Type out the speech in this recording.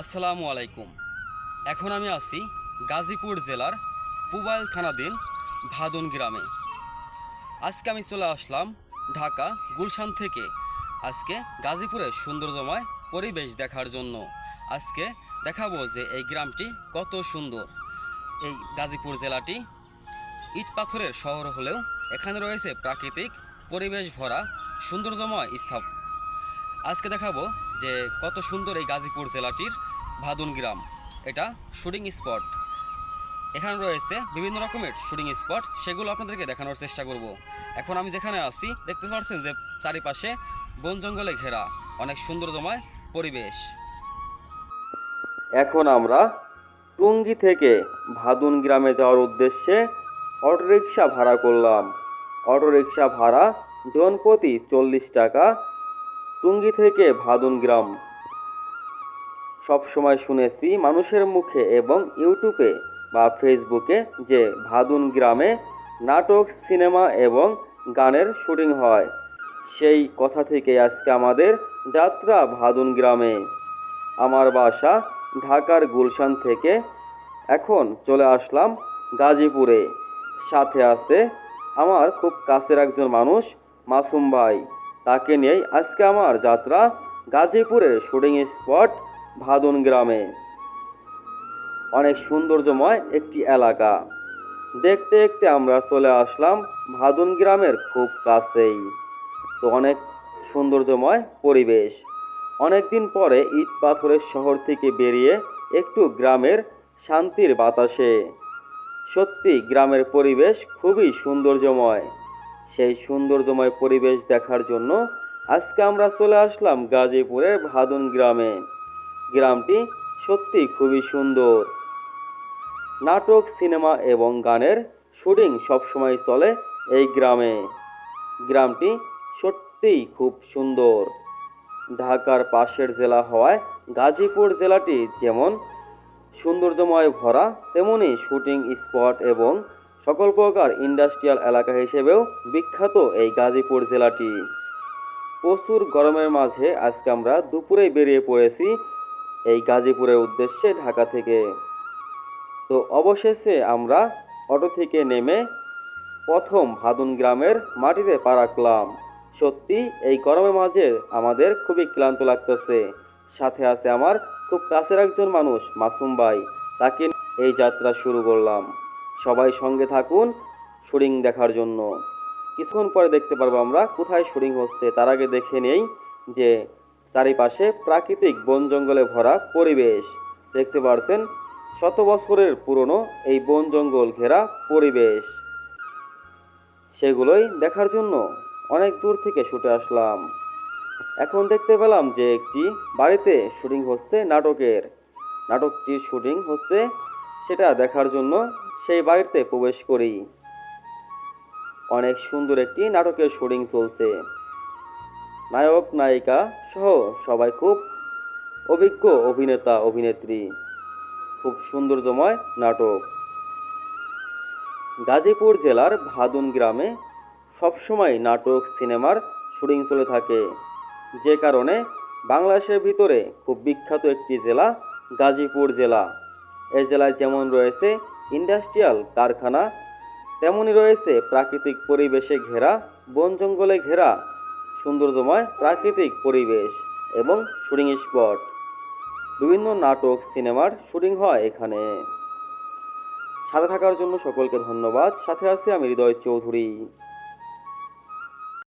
আসসালামু আলাইকুম। এখন আমি আছি গাজীপুর জেলার পুবাইল থানাধীন ভাদুন গ্রামে। আজকে আমি চলে আসলাম ঢাকা গুলশান থেকে আজকে গাজীপুরের সৌন্দর্যময় পরিবেশ দেখার জন্য। আজকে দেখাবো যে এই গ্রামটি কত সুন্দর। এই গাজীপুর জেলাটি ইট পাথরের শহর হলেও এখানে রয়েছে প্রাকৃতিক পরিবেশ ভরা সৌন্দর্যময় স্থাপ আজকে দেখাবো যে কত সুন্দর এই গাজীপুর জেলাটির ভাদুন গ্রাম। এটা শুটিং স্পট। এখানে রয়েছে বিভিন্ন রকমের শুটিং স্পট, সেগুলো আপনাদেরকে দেখানোর চেষ্টা করব। এখন আমি যেখানে আছি, দেখতে পাচ্ছেন যে চারিপাশে বন জঙ্গলে ঘেরা, অনেক সুন্দরতময় পরিবেশ। এখন আমরা টুঙ্গি থেকে ভাদুন গ্রামে যাওয়ার উদ্দেশ্যে অটোরিকশা ভাড়া করলাম। অটোরিকশা ভাড়া জনপ্রতি চল্লিশ টাকা টুঙ্গি থেকে ভাদুন গ্রাম। সব সময় শুনেছি মানুষের মুখে এবং ইউটিউবে বা ফেসবুকে যে ভাদুন গ্রামে নাটক, সিনেমা এবং গানের শুটিং হয়, সেই কথা থেকে আজকে আমাদের যাত্রা ভাদুন গ্রামে। আমার বাসা ঢাকার গুলশান থেকে এখন চলে আসলাম গাজীপুরে। সাথে আছে আমার খুব কাছের একজন মানুষ, মাসুম ভাই। তাকে নিয়েই আজকে আমার যাত্রা গাজীপুরের শুটিং স্পট ভাদুন গ্রামে। অনেক সৌন্দর্যময় একটি এলাকা। দেখতে দেখতে আমরা চলে আসলাম ভাদুন গ্রামের খুব কাছেই। তো অনেক সৌন্দর্যময় পরিবেশ। অনেকদিন পরে ইট পাথরের শহর থেকে বেরিয়ে একটু গ্রামের শান্তির বাতাসে। সত্যি গ্রামের পরিবেশ খুবই সৌন্দর্যময়। সেই সৌন্দর্যময় পরিবেশ দেখার জন্য আজকে আমরা চলে আসলাম গাজীপুরের ভাদুন গ্রামে। গ্রামটি সত্যি খুবই সুন্দর। নাটক, সিনেমা এবং গানের শুটিং সবসময় চলে এই গ্রামে। গ্রামটি সত্যিই খুব সুন্দর। ঢাকার পাশের জেলা হওয়ায় গাজীপুর জেলাটি যেমন সৌন্দর্যময় ভরা, তেমনি শুটিং স্পট এবং সকল প্রকার ইন্ডাস্ট্রিয়াল এলাকা হিসেবেও বিখ্যাত এই গাজীপুর জেলাটি। প্রচুর গরমের মাঝে আজকে আমরা দুপুরে বেরিয়ে পড়েছি এই গাজীপুরের উদ্দেশ্যে ঢাকা থেকে। তো অবশেষে আমরা অটো থেকে নেমে প্রথম ভাদুন গ্রামের মাটিতে পা রাখলাম। সত্যি, এই গরমের মাঝে আমাদের খুবই ক্লান্ত লাগতেছে। সাথে আছে আমার খুব কাছের একজন মানুষ, মাসুম ভাই, তাকে এই যাত্রা শুরু করলাম। সবাই সঙ্গে থাকুন শুটিং দেখার জন্য। কিছুক্ষণ পরে দেখতে পারব আমরা কোথায় শুটিং হচ্ছে। তার আগে দেখে নেই যে চারিপাশে প্রাকৃতিক বন জঙ্গলে ভরা পরিবেশ। দেখতে পারছেন শত বছরের পুরনো এই বন জঙ্গল ঘেরা পরিবেশ। সেগুলোই দেখার জন্য অনেক দূর থেকে ছুটে আসলাম। এখন দেখতে পেলাম যে একটি বাড়িতে শুটিং হচ্ছে নাটকের। নাটকটির শুটিং হচ্ছে সেটা দেখার জন্য সেই বাড়িতে প্রবেশ করি অনেক সুন্দর একটি নাটকের শুটিং চলছে। নায়ক, নায়িকা সহ সবাই খুব অভিজ্ঞ অভিনেতা, অভিনেত্রী। খুব সৌন্দর্যময় নাটক। গাজীপুর জেলার ভাদুন গ্রামে সবসময় নাটক, সিনেমার শুটিং চলে থাকে। যে কারণে বাংলাদেশের ভিতরে খুব বিখ্যাত একটি জেলা গাজীপুর জেলা। এই জেলায় যেমন রয়েছে ইন্ডাস্ট্রিয়াল কারখানা, তেমনই রয়েছে প্রাকৃতিক পরিবেশে ঘেরা, বন জঙ্গলে ঘেরা, সৌন্দর্যময় প্রাকৃতিক পরিবেশ এবং শুটিং স্পট। বিভিন্ন নাটক, সিনেমার শুটিং হয় এখানে। সাথে থাকার জন্য সকলকে ধন্যবাদ। সাথে আছি আমি হৃদয় চৌধুরী।